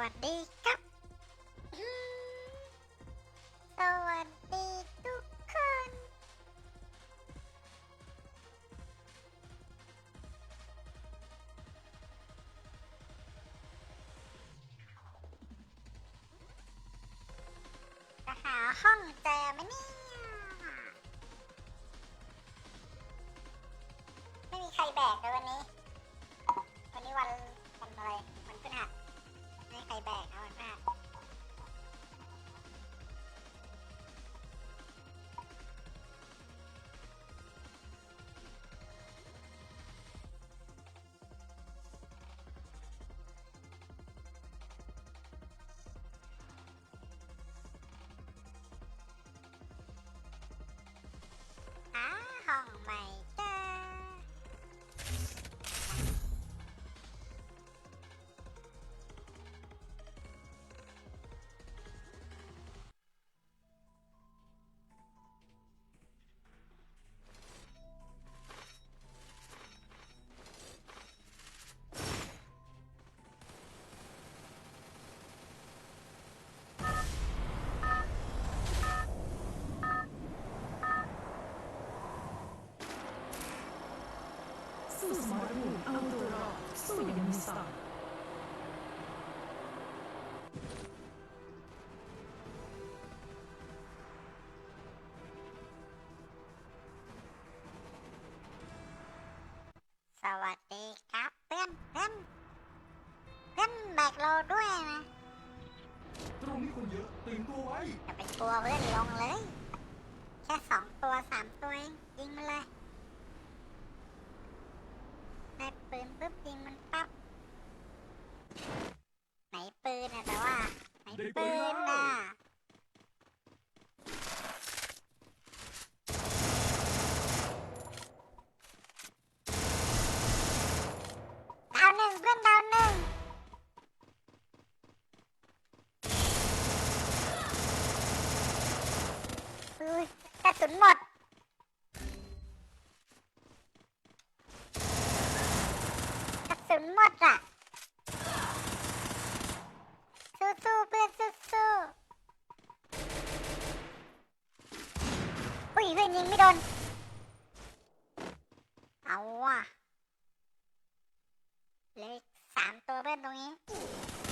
วัสดีครับอืมสวัสดีทุกคน จะหาห้องเจอไหมเนี่ มรภูมิเอาตัวรอดสู้อย่างมีสไตล์สวัสดีครับเพื่อนเพื่อนเพื่อนแบกเราด้วยนะตรงนี้คนเยอะตื่นตัวไว้อย่าไปกลัวเพื่อนลงเลย แค่สองตัวสามตัวเองยิงมันเลยได้ปื นปุ๊บยิงมันปั๊บไหนปืนนะแต่ว่าไหนปืนน่ะดาวหนึ่งเพื่อนดาวหนึ่งอุ้ยกระสุนหมด กระสุนหมดอะ สู้ๆเพื่อนสู้ๆอุ้ ยิงไม่โดน เอาว่ะเลยสามตัวเพื่อนตรงนี้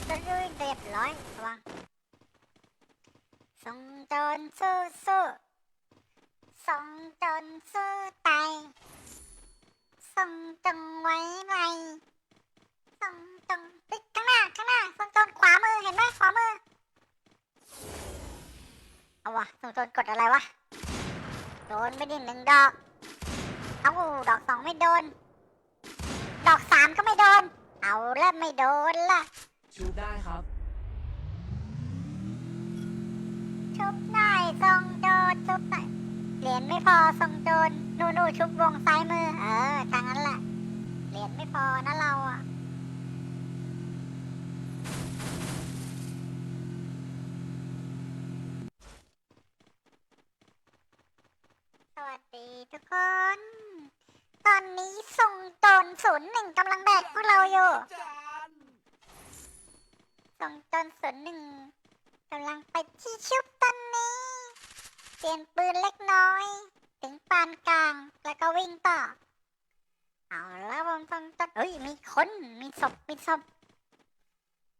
ก็เรียบร้อยระวังส่งจนสู้สู้ส่งจนสู้ตายส่งจงไว้ไรส่งจงเฮ้ยข้างหน้าข้างหน้าส่งจนขวามือเห็นไหมขวามือเอาวะส่งจนกดอะไรวะ โดนไปดิหนึ่งดอก เอาดอกสองไม่โดน ดอกสามก็ไม่โดน เอาแล้วไม่โดนละชูได้ครับชุบหน่อยทรงโจรชุบหน่อยเหรียญไม่พอทรงโจรนู่นๆชุบวงซ้ายมือ เออทางนั้นแหละเหรียญไม่พอนะเราอะ ส วัสดีทุกคน ตอนนี้ทรงโจรศูนย์หนึ่งกำลังแบกพวกเราอยู่ทรงโจรศูนย์หนึ่งกำลังไปที่ชุบตอนนี้ เปลี่ยนปืนเล็กน้อย ถึงปานกลางแล้วก็วิ่งต่อ เอาแล้วผมต้องต้นเฮ้ยมีคนมีศพมีศพ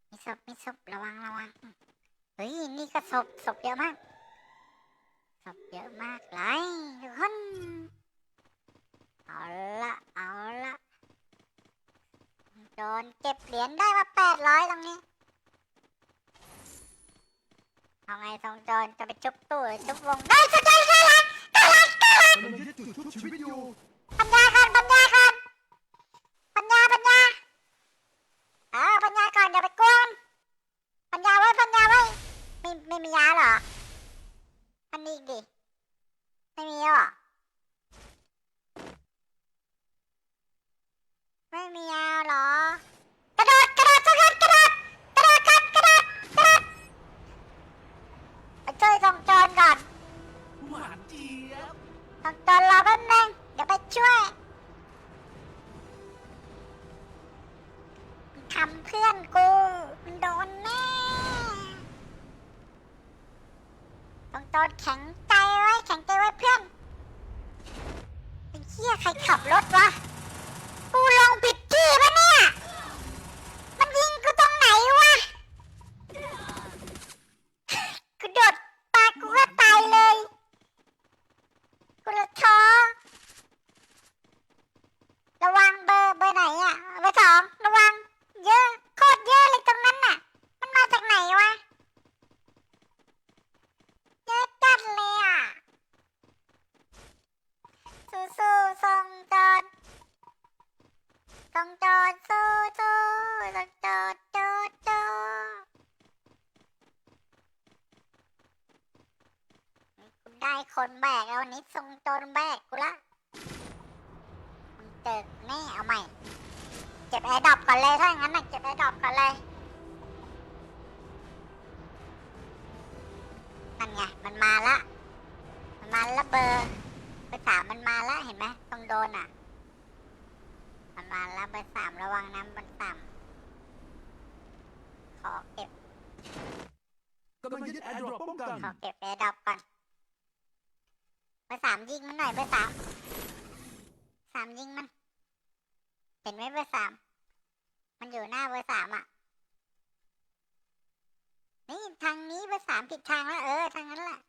มีศพมีศพระวังระวังเฮ้ยนี่ก็ศพศพเยอะมาก ศพเยอะมากเลยทุกคน เอาละเอาละโดนเก็บเหรียญได้มาแปดร้อยตรงนี้เอาไงทรงโจรจะไปจุบตู้หรือจุบวงได้สใจใช่ละกำลังยึดจุดชุบชีวิตอยู่ปัญญาก่อนปัญญาก่อนปัญญาปัญญาเออปัญญาก่อนอย่าไปกวนปัญญาไว้ปัญญาไว้ไม่ไม่มียาเหรออันนี้อีกดิไม่มีเหรอไม่มียาเหรอกระโดดกระโดดทุกคนกระโดดกระโดดกันกระโดดกระโดดไปช่วยทรงโจรก่อน หวานเจี๊ยบ ทรงโจรรอแป๊บนึงเดี๋ยวไปช่วยทำเพื่อนกูมันโดนแน่ ดแข็งใจไว้แข็งใจไว้เพื่อนไอ้เหี้ยใครขับรถวะ กูลงผิดที่ปะเนี่ย มันยิงกูตรงไหนวะ กูโดดปากูก็ตายเลย กูละท้อ ระวังเบอร์เบอร์ไหนอะ เบอร์สองระวัง เยอะ โคตรเยอะเลยตรงนั้นน่ะ มันมาจากไหนวะ เยอะจัดเลยอะ สู้สู้ๆส่งจอดส่งจอดสู้สู้ส่งจอดจอดจอดกูได้คน แบกแล้ววันนี้ส่งโจรแบกกูละมึงเจอแน่เอาใหม่ เก็บแอร์ดรอปก่อนเลยถ้าอย่างนั้นน่ะเก็บแอร์ดรอปก่อนเลยนั่นไงมันมาละ มันมาละเบอร์เบอร์สามมันมาละเห็นไหมตรงโดนอะ มันมาละเบอร์สามระวังน้ำเบอร์สามขอเก็บกำลังยึดแอร์ดรอปป้องกันขอเก็บแอร์ดรอปก่อนเบอร์สามยิงมันหน่อยเบอร์สามสามยิงมัน เห็นไหมเบอร์สามมันอยู่หน้าเบอร์สามอะนี่ทางนี้เบอร์สามผิดทางแล้วเออทางนั้นแหละ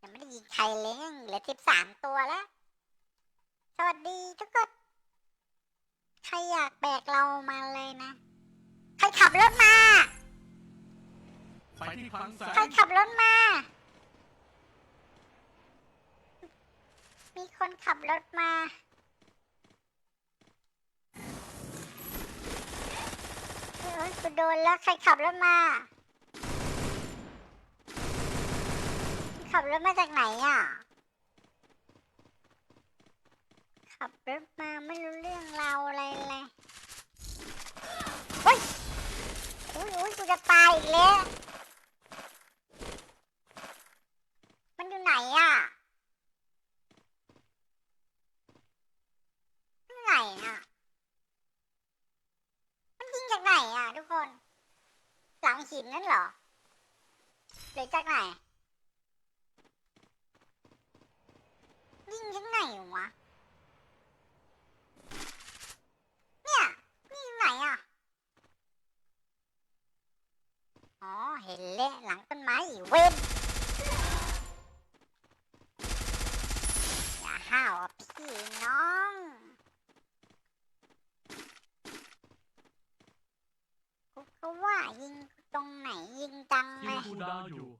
ยังไม่ได้ยิงใครเลยเหลือสิบสามตัวแล้ว สวัสดีทุกคน ใครอยากแบกเรามาเลยนะ ใครขับรถมา ไปที่คลังแสใครงขับรถมา มีคนขับรถมาเฮ้ยกูโดนแล้ว ใครขับรถมา ขับรถมาจากไหนอะ ขับรถมาไม่รู้เรื่องราวอะไรเลย เฮ้ย อุ้ยอุ้ยกูจะตายอีกแล้ว มันอยู่ไหนอะมันไหนอะ มันยิงจากไหนอะทุกคน หลังหินนั่นเหรอ หรือจากไหน ยิงจากไหนวะ เนี่ย นี่อยู่ไหนอะ อ๋อ เห็นแล้วหลังต้นไม้อีเวนอย่าห้าวอะพี่น้องกูก็ว่ายิงตรงไหนยิงจังคิเลวยคูลดาวน์อยู่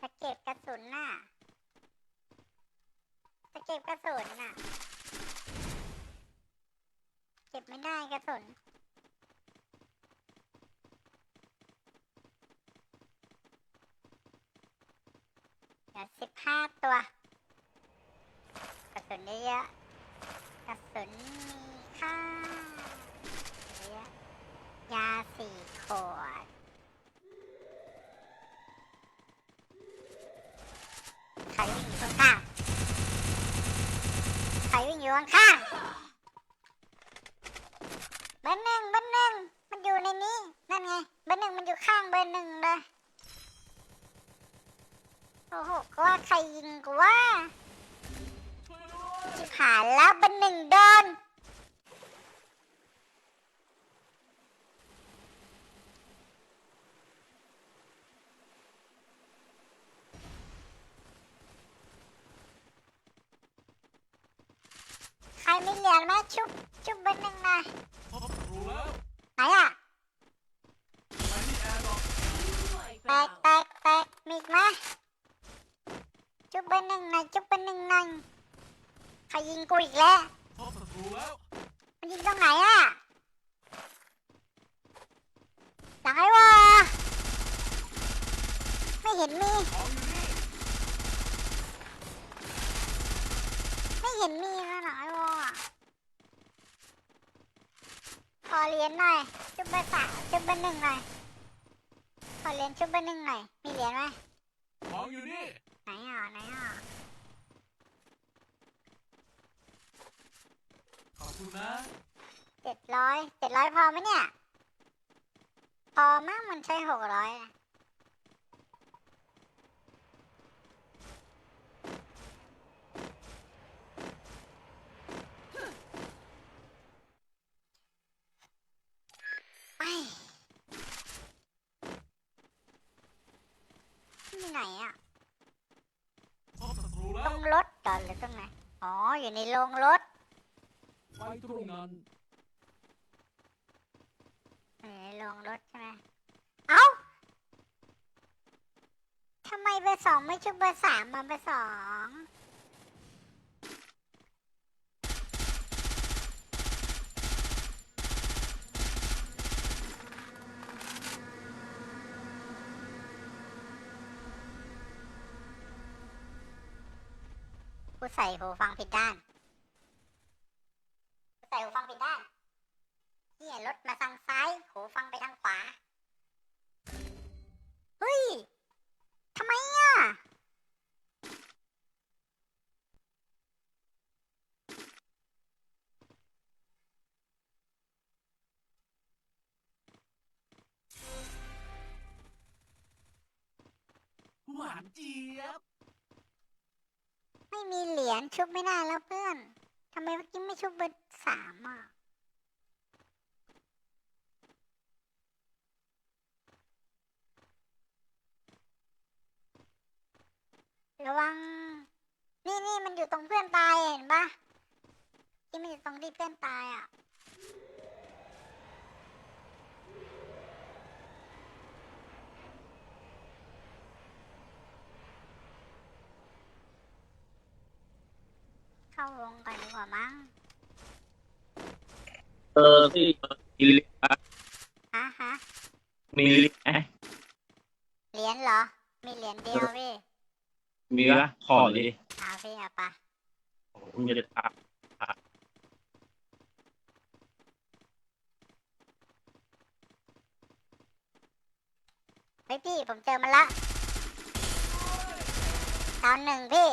สะเก็บกระสุนน่ะสะเก็บกระสุนน่ะเก็บ ไม่ได้กระสุนเหลือสิบห้าตัว กระสุนเยอะกระสุนมีค่าเยอะยาสี่ขวดใครวิ่งอยู่ข้างๆใครวิ่งอยู่ข้างๆ อร์หนึ่งเบอร์หนึ่งมันอยู่ในนี้ นั่นไง เบอร์หนึ่งมันอยู่ข้างเบอร์หนึ่งเลยโอ้โหก็ว่าใครยิงกูว่าจิบหายแล้วเบอร์หนึ่งโดนใครไม่เหรียญไหมชุบชุบเบอร์หนึ่งหน่อย พบศัตรูแล้ว ไหนอะแปแตกแตกแตกมีอีกไหมจุบเบอร์หนึ่งหน่อยจุบเบอร์หนึ่งหน่อยใครยิงกูอีกแล้วมันยิงตรงไหนอะหลังไอ้วอไม่เห็นมี ไม่เห็นมีนะหลังไอ้วอ ขอเรียนหน่อย ชุดเบอร์สามชุดเบอร์หนึ่งหน่อย ขอเรียนชุดเบอร์หนึ่งหน่อย มีเหรียญไหมของอยู่นี่ ไหนอะไหนอะขอบคุณนะ เจ็ดร้อยเจ็ดร้อยพอไหมเนี่ย พอมากมันใช้หกร้อยนะ ไหนอะพบศัตรูแล้ตวรงรถก่อนหรือตรงไหน อ๋อ อยู่ในโรงรถไปตรงนั้น อยู่ในโรงรถใช่ไหมเอ้าทำไมเบอร์สองไม่ชุบเบอร์สามมาเบอร์สอง กูใส่หูฟังผิดด้านกูใส่หูฟังผิดด้านเฮียรถมาทางซ้าย หูฟังไปทางขวา เฮ้ย ทำไมอะ หวานเจี๊ยบ ไม่มีเหรียญชุบไม่ได้แล้วเพื่อนทำไมเมื่อกี้ไม่ชุบเบอร์สามอะระวัง นี่นี่มันอยู่ตรงเพื่อนตายเห็นปะที่มันอยู่ตรงที่เพื่อนตายอะาวงกันดีกว่ามั้งเออที่มีลิฟต์อะฮะฮะมีลิฟต์ไหมเหรียญเหรอ มีเหรียญเดียวพี่มีละขอเลยเอาพี่เอาปะคุณจะได้ตามเฮ้ยพี่ผมเจอมันละดาวหนึ่งพี่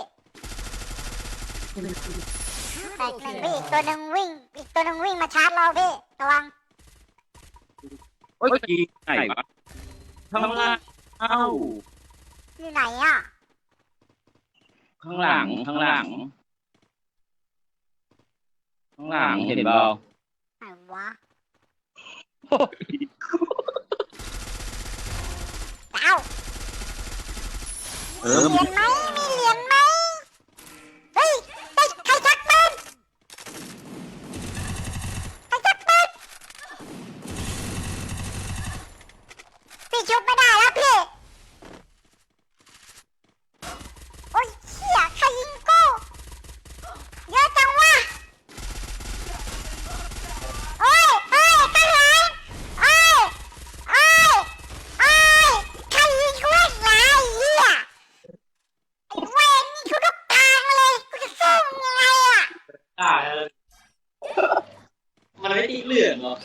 แตกหนึ่งพี่อีกตัวหนึ่งวิ่ง อีกตัวหนึ่งวิ่งมาชาร์จเราพี่ระวังโอ้ยยิงไหนวะข้างล่างเอ้าอยู่ไหนอะข้างหลังข้างหลัง ข้างหลังเห็นเปล่าไหนวะดาวเอมีอ เหรียญไหมมีเหรียญไหม 闭了